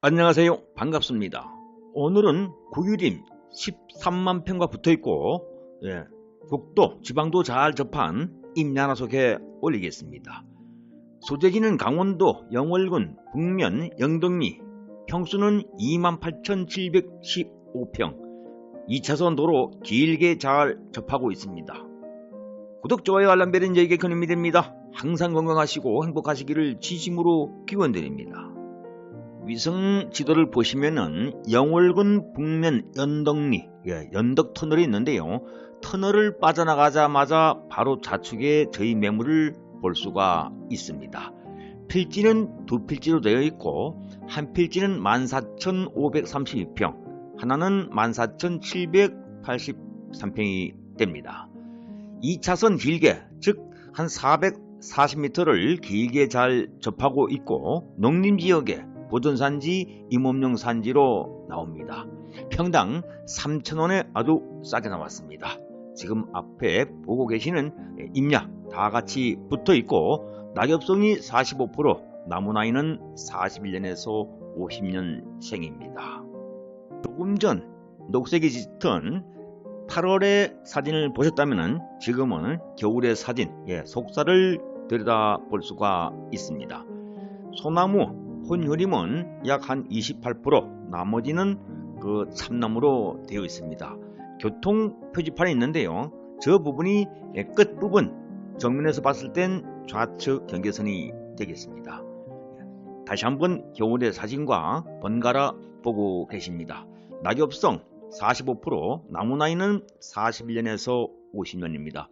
안녕하세요. 반갑습니다. 오늘은 국유림 13만 평과 붙어 있고, 예, 국도, 지방도 잘 접한 임야나 소개 올리겠습니다. 소재지는 강원도 영월군 북면 영덕리, 평수는 28,715평, 2차선 도로 길게 잘 접하고 있습니다. 구독, 좋아요, 알람 벨은 저에게 큰 힘이 됩니다. 항상 건강하시고 행복하시기를 진심으로 기원드립니다. 위성 지도를 보시면은 영월군 북면 연덕리, 예, 연덕 터널이 있는데요. 터널을 빠져나가자마자 바로 좌측에 저희 매물을 볼 수가 있습니다. 필지는 두 필지로 되어 있고 한 필지는 14,532평, 하나는 14,783평이 됩니다. 2차선 길게, 즉 한 440m를 길게 잘 접하고 있고 농림지역에 보존산지, 임업용 산지로 나옵니다. 평당 3,000원에 아주 싸게 나왔습니다. 지금 앞에 보고 계시는 임야 다 같이 붙어 있고 낙엽성이 45%, 나무 나이는 41년에서 50년생입니다. 조금 전 녹색이 짙은 8월의 사진을 보셨다면 지금은 겨울의 사진, 예, 속살을 들여다 볼 수가 있습니다. 소나무 혼효림은 약 한 28%, 나머지는 그 참나무로 되어 있습니다. 교통 표지판이 있는데요. 저 부분이 끝 부분 정면에서 봤을 땐 좌측 경계선이 되겠습니다. 다시 한번 겨울의 사진과 번갈아 보고 계십니다. 낙엽성 45%, 나무 나이는 41년에서 50년입니다.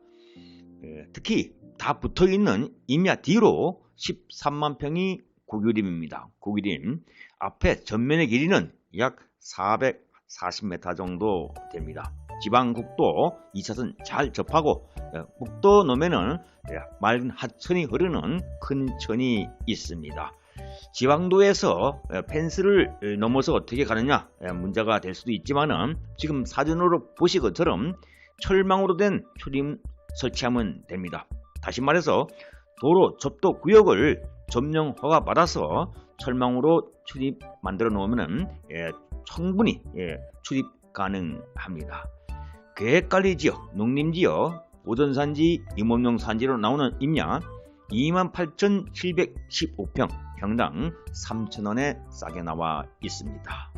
특히 다 붙어 있는 임야 뒤로 13만 평이 고규림입니다. 고규림 앞에 전면의 길이는 약 440m 정도 됩니다. 지방국도 2차선 잘 접하고 북도 넘에는 맑은 하천이 흐르는 큰 천이 있습니다. 지방도에서 펜스를 넘어서 어떻게 가느냐 문제가 될 수도 있지만 지금 사진으로 보신 것처럼 철망으로 된 출입 설치하면 됩니다. 다시 말해서 도로 접도 구역을 점령 허가 받아서 철망으로 출입 만들어 놓으면 예, 충분히 예, 출입 가능합니다. 계획관리 지역, 농림 지역, 보전산지, 임업용 산지로 나오는 임야 28,715평, 평당 3,000원에 싸게 나와 있습니다.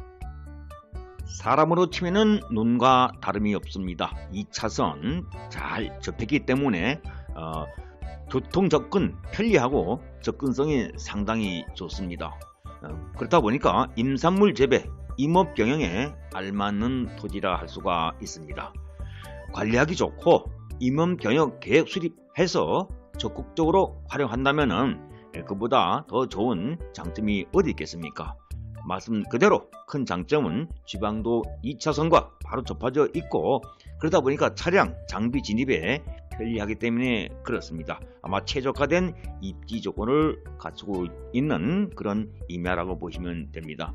사람으로 치면은 눈과 다름이 없습니다. 2차선 잘 접했기 때문에 어, 교통 접근 편리하고 접근성이 상당히 좋습니다. 어, 그렇다 보니까 임산물 재배, 임업 경영에 알맞는 토지라 할 수가 있습니다. 관리하기 좋고 임업 경영 계획 수립해서 적극적으로 활용한다면 그보다 더 좋은 장점이 어디 있겠습니까? 말씀 그대로 큰 장점은 지방도 2차선과 바로 접하져 있고 그러다 보니까 차량 장비 진입에 편리하기 때문에 그렇습니다. 아마 최적화된 입지 조건을 갖추고 있는 그런 임야라고 보시면 됩니다.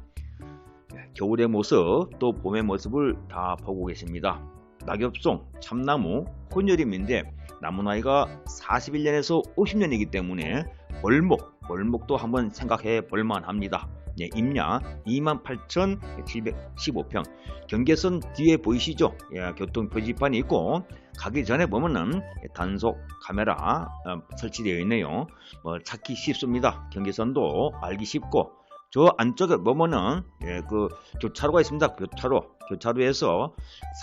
겨울의 모습 또 봄의 모습을 다 보고 계십니다. 낙엽송, 참나무, 혼여림인데 나무 나이가 41년에서 50년이기 때문에 벌목, 벌목도 한번 생각해 볼만 합니다. 예, 임야 28,715평 경계선 뒤에 보이시죠? 예, 교통 표지판이 있고 가기 전에 보면은 단속 카메라 어, 설치되어 있네요. 뭐 찾기 쉽습니다. 경계선도 알기 쉽고 저 안쪽에 보면은 예, 그 교차로가 있습니다. 교차로 교차로에서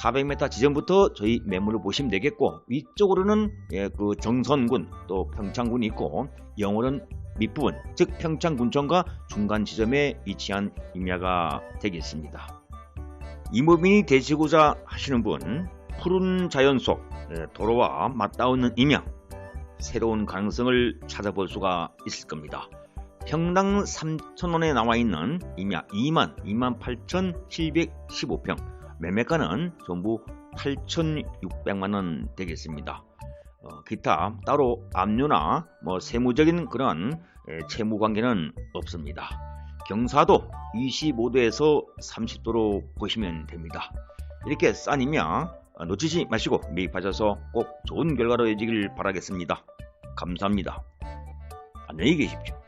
400m 지점부터 저희 매물을 보시면 되겠고 위쪽으로는 예, 그 정선군 또 평창군이 있고 영월은 밑부분 즉 평창군청과 중간 지점에 위치한 임야가 되겠습니다. 이모빈이 되시고자 하시는 분 푸른 자연 속 예, 도로와 맞닿는 임야 새로운 가능성을 찾아볼 수가 있을 겁니다. 평당 3천원에 나와 있는 임야 2만 2만 8,715평 매매가는 전부 8,600만원 되겠습니다. 어, 기타 따로 압류나 뭐 세무적인 그런 에, 채무 관계는 없습니다. 경사도 25도에서 30도로 보시면 됩니다. 이렇게 싼 임야 어, 놓치지 마시고 매입하셔서 꼭 좋은 결과로 이어지길 바라겠습니다. 감사합니다. 안녕히 계십시오.